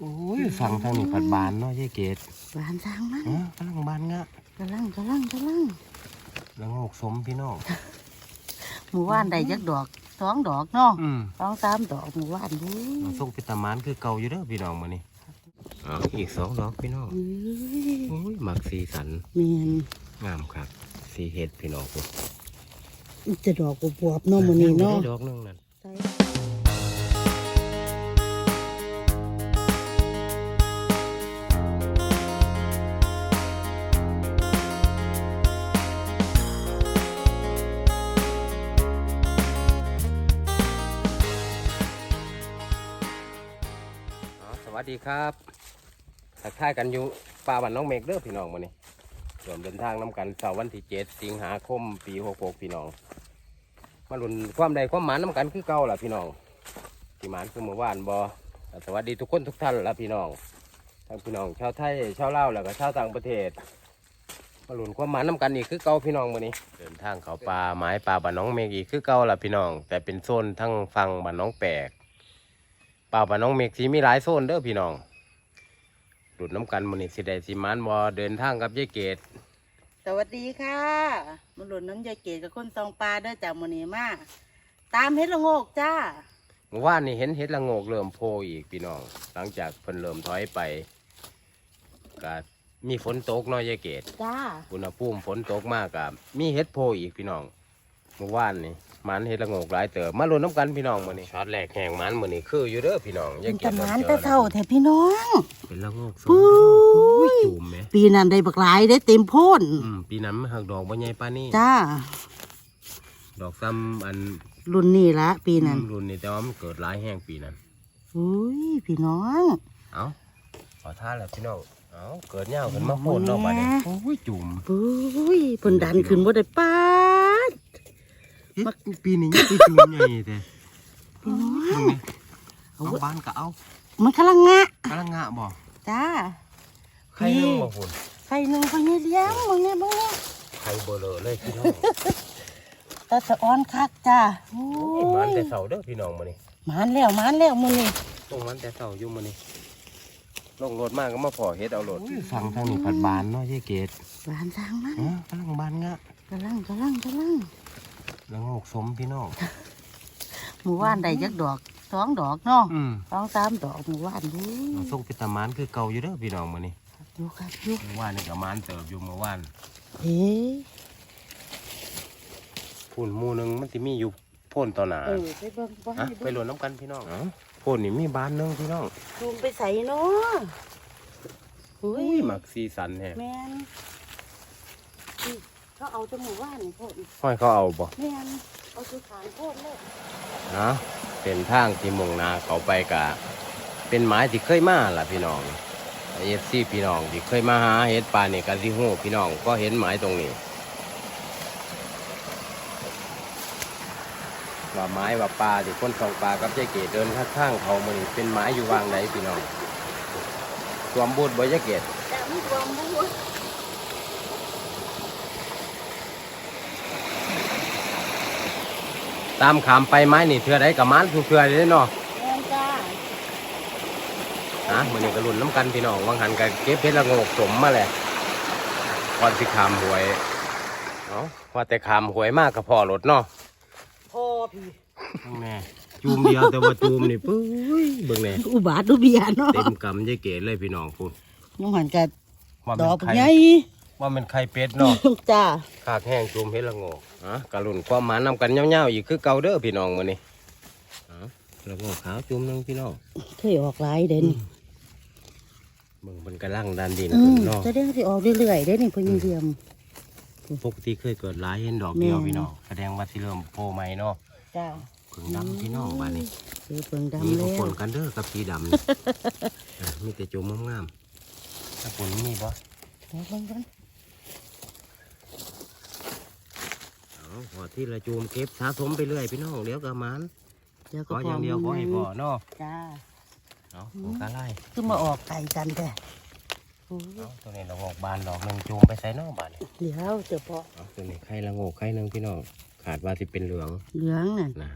โอ้ยฟังทางนี้ผัดบานเนาะยายเกดบานทางมันอ๋อกำลังบานงะกำลังกำลังกำลังแล้วงอกสมพี่น้องหมู่บ้านใดจักดอกสองดอกเนาะอืมสองสามดอกหมู่บ้านดูเอาส่งไปตามานคือเก่าอยู่เด้อพี่น้องมื้อนี้เอาอีกสองดอกพี่น้องเอ้ยโอ้ยหมักสีสันแม่นงามครับสีเห็ดพี่น้องพุ่นมันจะดอกบวบๆเนาะมื้อนี้เนาะยังไม่ได้ดอกหนึงนั่น วัสดีครับทักทายกันอยู่ป่าบ้านน้องเมกเด้อพี่น้องมื้อนี้รวมเดินทางนํกันเสาร์วันที่เจ็ดสิงหาคมปี66พี่น้อง มาลุ้นความใดความหมานนํกันคือเก่าล่ะพี่น้องที่หมานคือเมื่อวานบ่สวัสดีทุกคนทุกท่านล่ะพี่น้องทั้งพี่น้องชาวไทยชาวลาวแล้วก็ชาวต่างประเทศ มาลุ้นความหมานนํกันอีกคือเก่าพี่น้องมื้อนี้ เดินทางเขาป่าไม้ป่าบ้านน้องเมกอีกคือเก่าล่ะพี่น้อง แต่เป็นโซนทั้งฝั่งบ้านน้องแปลก ป่าบ้านน้องเมกสีมีหลายโซนเด้อพี่น้องดุดน้ำกันมื้อนี้สิได้สิหมานบ่เดินทางกับยายเกดสวัสดีค่ะมาหลุนน้ำยายเกดกับคนซองปลาเด้อจากมื้อนี้มาตามเฮ็ดละโงกจ้าเมื่อวานนี่เห็นเห็ดละโงกเริ่มโผล่อีกพี่น้อง หลังจากเพิ่นเริ่มถอยไปก็มีฝนตกเนาะยายเกดจ้าอุณหภูมิฝนตกมากกับมีเห็ดโผล่อีกพี่น้องเมื่อวานนี่ หมันเห็ดละโงกหลายเติบมาลุ้นน้ำกันพี่น้องมื้อนี้ช็อตแรกแห่งหมันมื้อนี้คืออยู่เด้อพี่น้องยายเป็นเกตะดหมานจตะอเท่าแท้พี่น้องเป็นละโงกสปุ้โอ้ยยจูมไหมปีนั้นได้บักหลายได้เต็มโพ่นอืมปีนั้นมันหักดอกบ่ใหญ่ปานนี้จ้าดอกซ้ำอันรุ่นนี้ละปีนั้นอืมรุ่นนี้แต่ว่ามันเกิดหลายแห้งปีนั้นอุ้ยพี่น้อง เอาขอท่าแล้วพี่น้อง เอาเกิดเหย้าขึ้นมาโพดเนาะบัดนี้โอ้ยจุ่มปุ้ยเพิ่นดันขึ้นบ่ได้ปา ดเฮ็ดปีนี้ยังไปจุ่มใหญ่แต่พี่น้องมึงนี่เอาบ้านก็เอา มันกำลังงะกำลังงะบ่จ้าใครนึงบ่พุ่นไข่หนึ่งพอเนี่ยเลี้ยงมึงเนี่ยมึงเนี่ยใครเบลอเลยพี่น้องตาสะอ้อนคักจ้าโอ้โอ้ยมันยแต่เสาเด้อพี่น้องมื้อนี้หมานแล้วหมานแล้วมึงนี่ตรงมันแต่เสาอยู่มื้อนี้ลงรถมาก็มาพอเฮ็ดเอารถฟังทางนี้ผัดบานเนาะยายเกดบานทางมันอ๋อกำลังบานงะกำลังกำลังกำลัง แล้วงอกสมพี่น้องหมู่บ้านใดจักดอกสองดอกเนาะอืมสองสามดอกหมู่บ้านดูเอาส่งไปตามานคือเก่าอยู่เด้อพี่น้องมื้อนี้อยู่ครับอยู่เมื่อวานนี่ก็มานเติบอยู่เมื่อวานเฮ้ยพุ่นหมูหนึงมันสิมีอยู่พ่นต่อหน้าเออไปเบิ่งบ้านฮะไปหล่นน้ำกันพี่น้องเอ้าพ่นนี่มีบ้านหนึงพี่น้องจูมไปใส่เนาะเฮ้อุ้ยยหมักสีสันแฮะแมนนี่ เขาเอาจมูกว่านนี่พ่นห้อยเขาเอาบ่แมนเอาจุดฐานพ่นเลยนะเป็นทางที่มุ่งหนาเขาไปกะ เป็นหมายที่เคยมาล่ะพี่น้องเอฟซีพี่น้องที่เคยมาหาเห็ดปลานี่กันที่หูพี่น้องก็เห็นหมายตรงนี้ว่าไม้ว่าปลาที่คนสองปลากับเจ๊เกดเดินข้างๆเขามันเป็นไม้อยู่วางไหนพี่น้องสวมบูดบ่ยะเกดแต่ไม่รวมบุ้ย ตามขามไปไม้นี่เทือใดกับมันทุกเทือเลยเนาะแมนจ้าฮะมันนี่ก็รุ่นน้ำกันพี่น้องวังหันก็เก็บเพชรละโงกสมมาแหละก่อนสิขามหวยเนาะว่าแต่ขามหวยมากกับพ่อรถเนาะพ่อพี่แม่จูมเดียวแต่ว่าจูมนี่ปุ้ยเบิ่งแน่อุบาทอุเบียเนาะเต็มกำยายเก๋เลยพี่น้องพูดยังหันกันว่าดเป็อนกไข่ใหญ่ ว่าเป็นไข่เป็ดเนาะ จ้าคากแห้งจูมเพชรละโงกอะกะรุ่นความหมานำกันเงาวๆอีกคือเก่าเด้อพี่น้องมื้อนี้อะละโงกขาวจูมหนึงพี่น้องเคยออกหลายเด่นเบิ่งมันกำลังดันดินอืขึ้มนเนาะจะได้สิออกเรื่อยๆได้นี่เพิ่นยังเทียม ปกติเคยเกิดหลายเห็นดอกเดียวแม่ พี่น้องแสดงว่าสิเริ่มโผล่ใหม่เนาะจ้าผึ่งดำพี่น้องบ้านนี้เสือเพิ่งมีดำทุแล้กควนกันเด้อกับสีดำนี่อะมีแต่โจมงามๆถ้าฝนมีบ่เดี๋ยวเบิ่งกัน เอา พอที่ละโจมเก็บสะสมไปเรื่อยพี่น้องเดี๋ยวก็มันเดี๋ยวขก็อพอย่างเดียวขอให้พ่อเนาะจ้า เอาของกาไล่คือมาออกไก่กันแต่โอ้ยเอาตัวนี้เราออกบานดอกหนึ่งโจมไปใส่นอกบานนี่เดี๋ยวเจ้าพ่อเอาตัวนี้ไข่ละโงกไข่หนึ่งพี่น้องขาดว่าสิเป็นเหลืองเหลืองนั่นนะ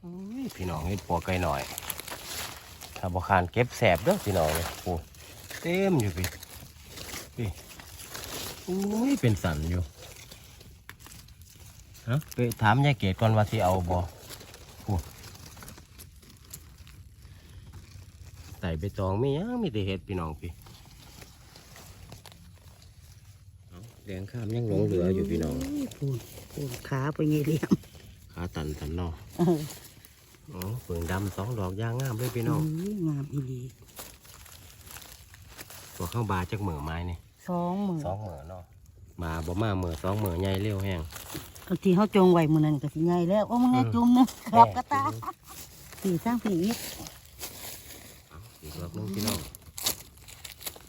โอ้ยพี่น้องเฮ็ดปัวไก่หน่อยถ้าบ่คานเก็บแสบเด้อพี่น้องเลยโอ้เต็มอยู่พี่พี่โอ้ยเป็นสันอยู่ฮะ ไปถามยายเกดก่อนว่าที่เอาบ่โอ้ใส่ใบตองไม่ยังมีแต่เห็ดพี่น้องพี่เอาแดงข้ามยังหลงเหลืออยู่พี่น้องปูนปูนขาไปยี่เหลี่ยมขาตันตันเนอเอออ๋อเฟืองดำสองดอกยางงามเลยพี่น้องยงามอีหลีตัวเข้าบาจากเหมือไม้นี่สองหมื่นสองเหมือเนาะมาบ่มาเหมือสองเหมือใหญ่เร็วแห้งเอา ที่เขาจงไว้มื้อนั้นก็สิใหญ่แล้วโอ้มึงให้จุ่มนะขอบกระตาปีสร้างปีอีกอีกรอบหนึงพี่น้อง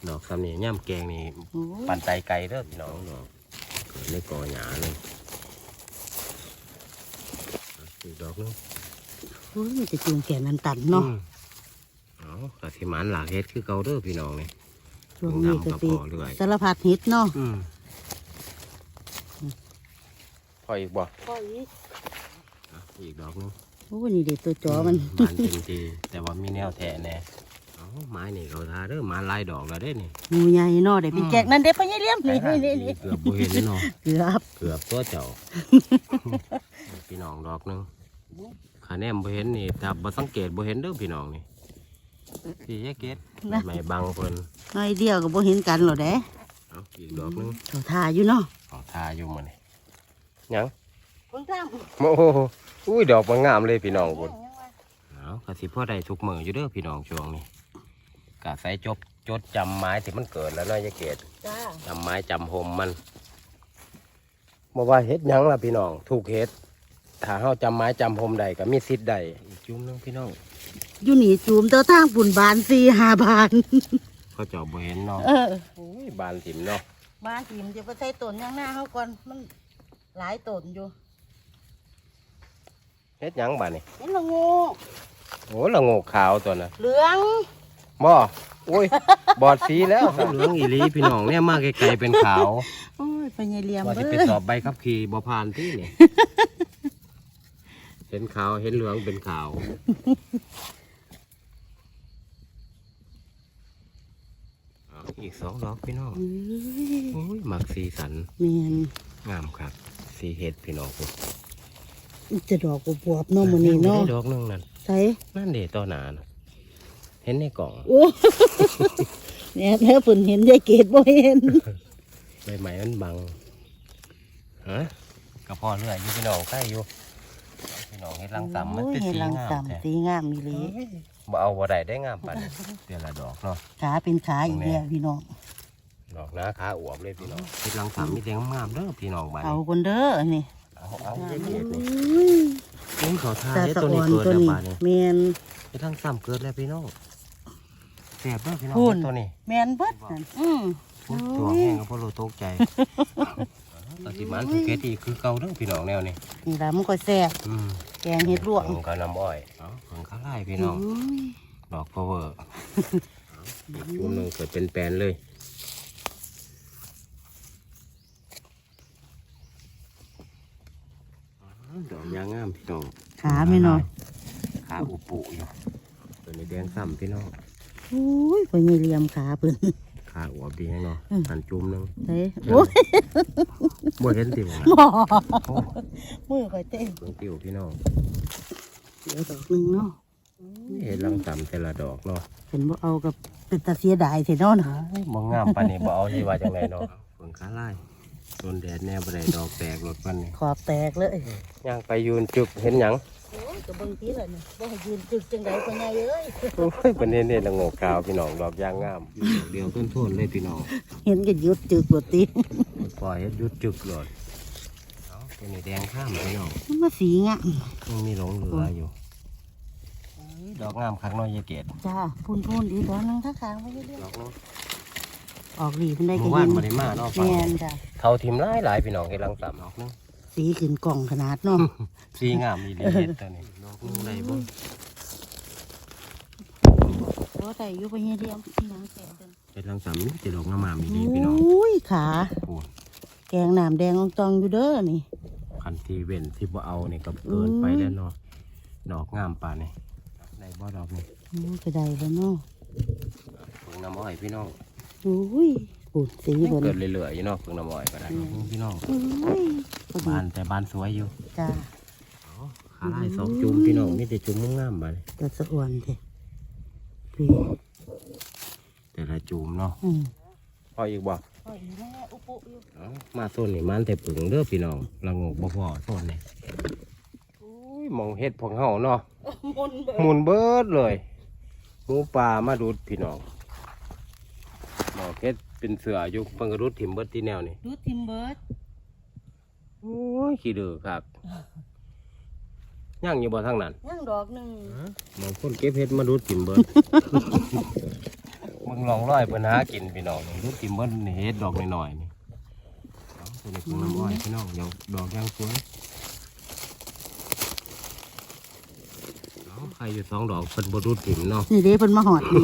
ดอกสำเนียงย่ำแกงนี่โอ้ยปั่นไตไก่เด้อพี่น้องดอกเกิดในกอหยาเลยอีกดอกหนึงโอ้ยมันจะจุ่มแก่นันตันเนาะอืมเอากระสิหมันหลากเฮ็ดคือเก่าเด้อพี่น้องนี่ช่วงนี้ก็สิดำกับพอเรื่อยสารพัดเฮ็ดเนาะ อืมพออีกบ่พ่ออีกอะอีกดอกหนึงโอ้ยนี่เด็ดตัวจอมันบานเต็มทีแต่ว่ามีแนวแทะแน่เอาไม้นี่เขาทาเด้อไมาลายดอกแล้วเด้นี่หมูใหญ่เนาะเดี๋ยวพี่แจกนั่นเด็ดไปยี่เหลี่ยมนี่นี่นี่นี่เกือบบ่เห็นเนาะเกือบเกือบตัวเจ้าพี่น้องดอกหนึงขาแนมบ่เห็นนี่ถ้าบ่สังเกตบ่เห็นเด้อพี่น้องนี่พี่แยกเกตไม่บังเพิ่นน้อยเดียวก็บ่เห็นกันหรอกเด้เอาอีกดอกหนึงเขาทาอยู่เนาะเอาทาอยู่มื้อนี่ ยังเพิ่งทราบโอ้โหอุ้ยดอกมันงามเลยพี่น้องพุ่นเอากะสิพ่อได้ทุกมื้ออยู่เด้อพี่น้องช่วงนี้กะใส่จบจดจำไม้ที่มันเกิดแล้วเนาะยายเกตจ้าจำไม้จำโฮมมันบอกว่าเฮ็ดหยังล่ะพี่น้องถูกเฮ็ดถ้าเฮาจำไม้จำโฮมใดก็มีสิทธิ์ใดอีกจุ่มหนึงพี่น้องอยู่นี่จูมเต้าทางปุ่นบานสี่ห้าบานเขาเจาบ่เห็นเนาะเออโอ้ยบานถิ่มเนาะบานสิมจะไปใส่ต้นย่างหน้าเขาก่อนมัน หลายต้นอยู่เฮ็ดหยังบาดนี่เห็นละโงูโอ้ละโงกขาวตัวน่ะเหลืองบ่โอ้ย บอดสีแล้ว เหลืองอีหลีพี่น้องเนี่ยมาไกลๆเป็นขาวโอ้ยไปยายเหลี่ยมว่าสิเบ้ไปอสอบใบขับขี่บ่ผ่านที่นี่ เห็นขาวเห็นเหลืองเป็นขาวเอาอีกสองดอกพี่น้องเอ้ย โอ้ยหมักสีสันแม่น งามครับ สีเห็ดพี่น้องคุณมันจะดอกบวบๆเนาะมื้อนี้เนาะดอกหนึงนั่นใส่นั่นเดต่อหนานะเห็นในกล่องโอ้เนี่ยแล้วเพิ่นเห็นยายเกดบ่เห็นใบไม้มันบังฮะกระเพาะเลื่อยอยู่พี่น้องใกล้อยู่พี่น้องเห็ดลังต่ำมันเป็นโอ้ยสีลังงามต่ำแท้สีงามมีหลีบ่เอาบ่ได้ได้งามปันเดือนละดอกเนาะขาเป็นขาอีกแล้วพี่น้อง ดอกหน้าขาอวบเลยพี่น้องเห็ดลังต่ำมีแต่งามๆเด้อพี่น้องบ้านเอานี้คนเด้อนี่เอาเอาเด็ดๆนี่อุ้ยโอ้ยเขาทาตาเฮ็ดสะตัวอ่นี้อนเกิดตัวแล้วนี้บ้านนี้แมนเฮ็ดลังต่ำเกิดแล้วพี่น้องเสียบเด้อพี่น้องพูนเฮ็ดตัวนี้แมนเบิดนั่นอืมอุ๊ยตัวแห้งก็เพราะเราตกใจปฏิมันภูเก็ตอีกคือเก่าเด้อพี่น้องแนวนี้นี่ละมันก็แซ่บอืมแกงเห็ดลวกเพิ่งกับน้ำอ้อยเอ้าเพิ่งข้าไล่พี่น้องอุ้ยดอกพาวเวอร์อีกจุ่มหนึ่งเกิดเป็นแปลนเลยอ๋อ ดอกยางงามพี่น้องขาไม่นอนขาอุปุอยู่ตัวนี้แดงซ้ำพี่น้องอุ้ยพอยายเหลี่ยมขาเพิ่นขาอวบดีให้เนาะอืมหันจุ่มหนึงเฮ้ยโอ้ยบ่เห็นติวนะหมอโอ้มือคอยเต้นเพิ่งติวพี่น้องเดี๋ยวดอกหนึงเนาะเห็นลังต่ำแต่ละดอกเนาะเป็นบ่เอากับเป็นตาเสียดายเสียเนาะนะบ่งามปานนี้บ่เอาที่ว่าจังไดเนาะเพิ่งขาไล่ โดนแดดแน่บ่ได้ดอกแตกรถปันนี่ขอบแตกเลยย่างไปยืนจุกเห็นหยังโอ้ยก็เบิ่งทีละนี่บ่ให้ยืนจึกจังไดพ่อใหญ่เอ้ยโอ้ยประเด็นนี่ละโงกขาวพี่น้องดอกยางงาม เดียวต้นทุนเลยพี่น้องเห็นก็หยุดจึกบ่ติปล่อยให้หยุดจุกเลยเอาตัวนี้แดงข้ามพี่น้องมันมาสีงามยังมีหลงเหลืออยู่เอ้ยดอกงามคักน้อยยายเกดจ้าพูนพูนๆอีกดอกหนึงถ้าขางไว้เรื่อยดอกน้อยๆ ออกดีเพิ่นได้ก็เมื่อวาเย็นนบ่ได้มาเนาะฟังแม่นจ้ะเท่าทิมหลายหลายพี่น้องเฮ็ดลังสามดอกนึงสีขึ้นกล่องขนาดเนาะสีงามอีหลีเฮ็ดตัวนี้ดอกนึงได้บ่โอ้แต่อยู่ไปเฮียเดียวอีหยังแก่เด้อเฮ็ดลังสามนี่จะดอกงามๆอีหลีพี่น้องอุ้ยขาพูนแกงน้ำแดงอองตองอยู่เด้อนี่คันที่เว้นที่บ่เอานี่ก็เกินไปแล้วเนาะดอกงามปานนี่ได้บ่ดอกนี่โอ้กระไดแล้วเนาะเพิ่งน้ำอ้อยพี่น้องโอ้ยปูดสียังเบิ่นเกิดเรื่อยๆอยู่เนาะเพิ่งน้ำอ้อยก็ได้พี่น้องโอ้ยพอดีบ้านแต่บ้านสวยอยู่จ้าขาลายสองจุ่มพี่น้องมีแต่จุ่มงามๆมาเลยแต่สะอวนเถอะพี่แต่ละจุ่มเนาะอืมพออีกบ่โอ้ยแม่อุปุอยู่เอามาโซนนี่มันแต่ผึ่งเด้อพี่น้องละงกบ่พอโซนนี่โอ้ยมองเฮ็ดพวกเฮาเนาะมุนเบิด หมุนเบิดเลยหมูป่ามาดูดพี่น้องหมอก เฮ็ดเป็นเสืออยู่เพิ่งก็ดูดถิ่มเบิดที่แนวนี่ดูทิมเบิร์ดโอ้ยขี้ดื้อครับย่างอยู่บ่ทางนั้นย่างดอกหนึ่งมองคนเก็บเฮ็ดมาดูดถิ่มเบิด มึงลองร้อยเพิ่นหากินพี่น้องนี่ดูดถิ่มเบิดนี่เฮ็ดดอกน้อยๆนี่เอาตัวนี้คือน้ำอ้อยพี่น้องเดี๋ยวดอกย่างสวยเอาใครอยู่สองดอกเพิ่นบ่ดูดถิ่มเนาะนี่เด้เพิ่นมาหอดนี่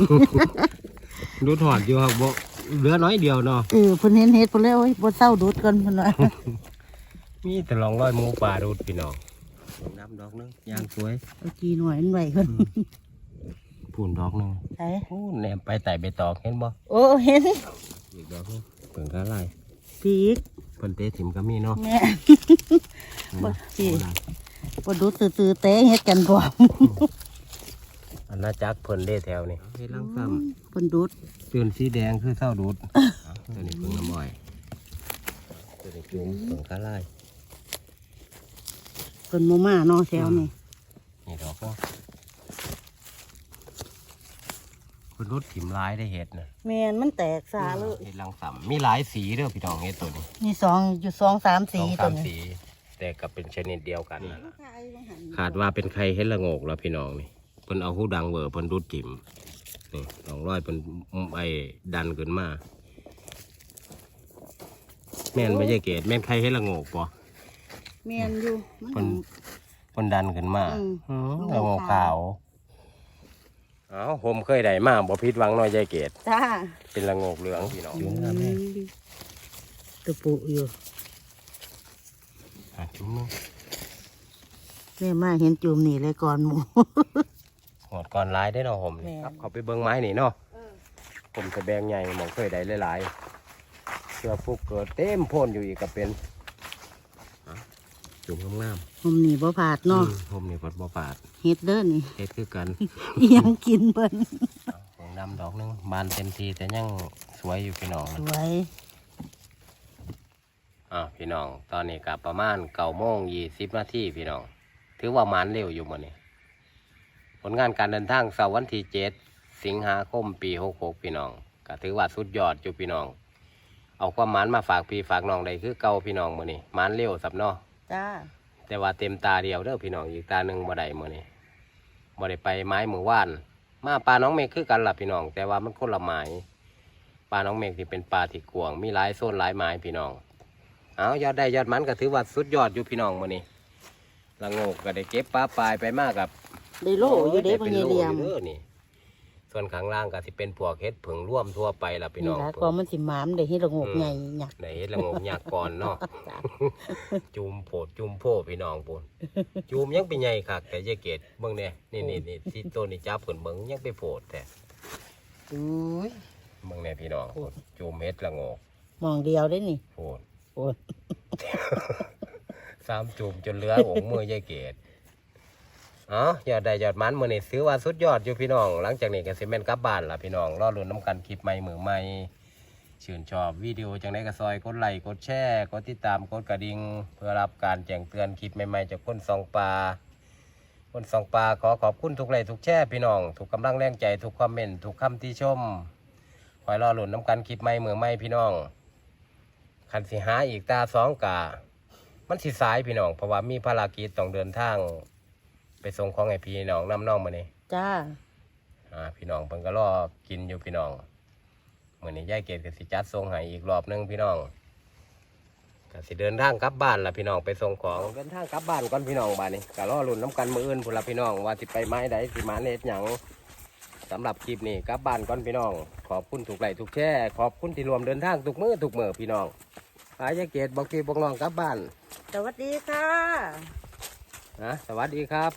ดูถอดอยู่ครับบ่ เหลือน้อยเดียวเนาะเออเพิ่นเห็นเฮ็ดเพิ่นเลยโอ้ยบ่เศร้าดูดก่อนเพิ่นว่ามีแต่ลองร้อยหมูป่าดูดพี่น้องน้ำดอกหนึงยางสวยเอาจีหน่อยมันไว้ก่อนพูนดอกหนึงใช่โอ้แหนมไปไต่ใบตองเห็นบ่โอ้เห็นอีกดอกหนึงเปิ่งกระไรปีกเพิ่นเตะถิ่มก็มีเนาะแม่บ่สิบ่ดูดซื่อๆเตะเฮ็ดกันพร้ อมอันน่าจักเพิ่นเด้แถวนี่เฮ็ดลังซ้เพิ่นดูดำตื่นสีแดงคือเศร้าดูดตัวนี้เพิ่งน้ำอ้อยตัวนี้จุ่มเปิ่งกระไรเพิ่นบ่มาเนาะแถวนี่นี่ดอกเนาะเพิ่นรุดถิ่มหลายได้เฮ็ดน่ะแม่นมันแตกซาเลยเฮ็ดลังซ้ำมีหลายสีเด้อพี่น้องเฮ็ดตัวนี้มีสองอยู่สองสามสีสองตัสาวมนี้สีแต่ก็เป็นชนิดเดียวกันนะขาดว่าเป็นใครเฮ็ดละโงกแล้วพี่น้องนี่ เพิ่นเอาหูดังเบอร์เพิ่นดูดจิ๋มนี่สองร้อยเพิ่นไอ้ดันขึ้นมา แม่นไม่ใช่เกตแม่นใครเฮ็ดละโงกปะแม่นอยู่มันเพิ่นเพิ่นดันขึ้นมาอืมอืมละโงกขาวเอ้าผมเคยได้มาบ่ผิดหวังน้อยใจเกตจ้าเป็นละโงกเหลืองพี่น้องจุ่มนะแม่ตะปุอยู่อะจุ่มนึงแม่มาเห็นจุ่มนี่เลยก่อนหมู หอดก่อนร้ายได้อเนาะผมนี่แม่นครับเขาไปเบิ่งไม้นี่เนาะผมจะแบงใหญ่หมองเคยได้หลายๆเชื่อฟุกเกิดเต็มโพ่นอยู่อีกก็เป็นอะจุ่มงามผมนี่บ่ผาดๆเนาะอืมผมนี่พอดบ่ปาดเฮ็ดเด้อนี่เฮ็ดคือกันอิหยังกินเพิ่นของดำดอกหนึงบานเต็มทีแต่ยังสวยอยู่พี่น้องสวยอ่าพี่น้อง ตอนนี้กับประมาณเก้าโมงยี่สิบนาทีพี่น้อง ถือว่ามันเร็วอยู่มื้อนี้ ผลงานการเดินทางเสาร์วันที่เจ็ดสิงหาคมปีหกหกพี่น้องก็ถือว่าสุดยอดอยู่พี่น้อง เอาความหมันมาฝากพี่ฝากน้องได้คือเก่าพี่น้องมื้อนี้มันเร็วสับเนาะจ้า แต่ว่าเต็มตาเดียวเด้อพี่น้องอีกตาหนึ่งบ่ได้มื้อนี้บ่ได้ไปไม้มือว่าน มาปลาน้องเมฆคือกันล่ะพี่น้อง แต่ว่ามันคนละไม้ปลาน้องเมฆที่เป็นปลาที่กวางมีหลายโซนหลายไม้พี่น้อง เอายอดได้ยอดมันก็ถือว่าสุดยอดอยู่พี่น้องมื้อนี้ละโงกก็ได้เก็บปลาปลายไปมากกับ ได้โลอยู่เด้ได้พ่อเป็นใหญ่โลเหลี่ยมอยู่เด้อนี่ ส่วนข้างล่างก็สิเป็นพวกเห็ดผึ่งร่วมทั่วไปล่ะพี่นี่น้องล่ะก็มันสิหมามได้เฮ็ดระงกใหญ่หยักในเห็ดละโงกยากก่อนเนาะ จุ่มโผดจุ่มโพพี่น้องปุ่น จุ่มยังเป็นใหญ่คักแต่ยายเกดเบิ่งเนี่ยนี่นี่นี่ที่ต้นนี่จับผลเบิ่งยังไปโผดแต่อุ้ย เบิ่งเนี่ยพี่น้องจุ่มเม็ดละโงกมองเดียวได้นี่โผดโอ้ย สามจุ่มจนเหลือโองมือยายเกด อ๋อยอดได้ยอดมันมือนี้ซื้อว่าสุดยอดอยู่พี่น้อง หลังจากนี้ก็สิแม่นกลับบ้านละพี่น้องรอลุ้นน้ำกันคลิปใหม่มือใหม่ชื่นชอบวิดีโอจังไดก็ซอยกดไลค์กดแชร์กดติดตามกดกระดิ่งเพื่อรับการแจ้งเตือนคลิปใหม่ๆจากคนสองปลาคนสองปลาขอขอบคุณทุกไลค์ทุกแช่พี่น้องทุกกำลังแรงใจทุกคอมเมนต์ทุกคำที่ชมคอยรอหลุนน้ำกันคลิปใหม่เมือใหม่พี่น้องคันสิหาอีกตาสองกามันสิสายพี่น้องเพราะว่ามีภารกิจต้องเดินทาง ส่งของให้พี่น้องน้ำน้องมาเนี่จ้าอ่าพี่น้องเพิ่นก็รอกินอยู่พี่น้องเมื่อนี้ยายเกดก็สิจัดส่งให้อีกรอบหนึงพี่น้องก็สิเดินทางกลับบ้านละพี่น้องไปส่งของเดินทางกลับบ้านก่อนพี่น้องบ้านนี้ก็รอลุ้นน้ำกันมืออื่นพุ่นละพี่น้องว่าสิไปไม้ใดสิมาเน็ดหยังสำหรับคลิปนี้กลับบ้านก่อนพี่น้อง ขอบคุณถูกไหลถูกแช่ขอบคุณที่รวมเดินทางทุกมือทุกมือพี่น้องอายายเกดบอกพี่บอกน้องกลับบ้าน สวัสดีค่ะ นะสวัสดีครับ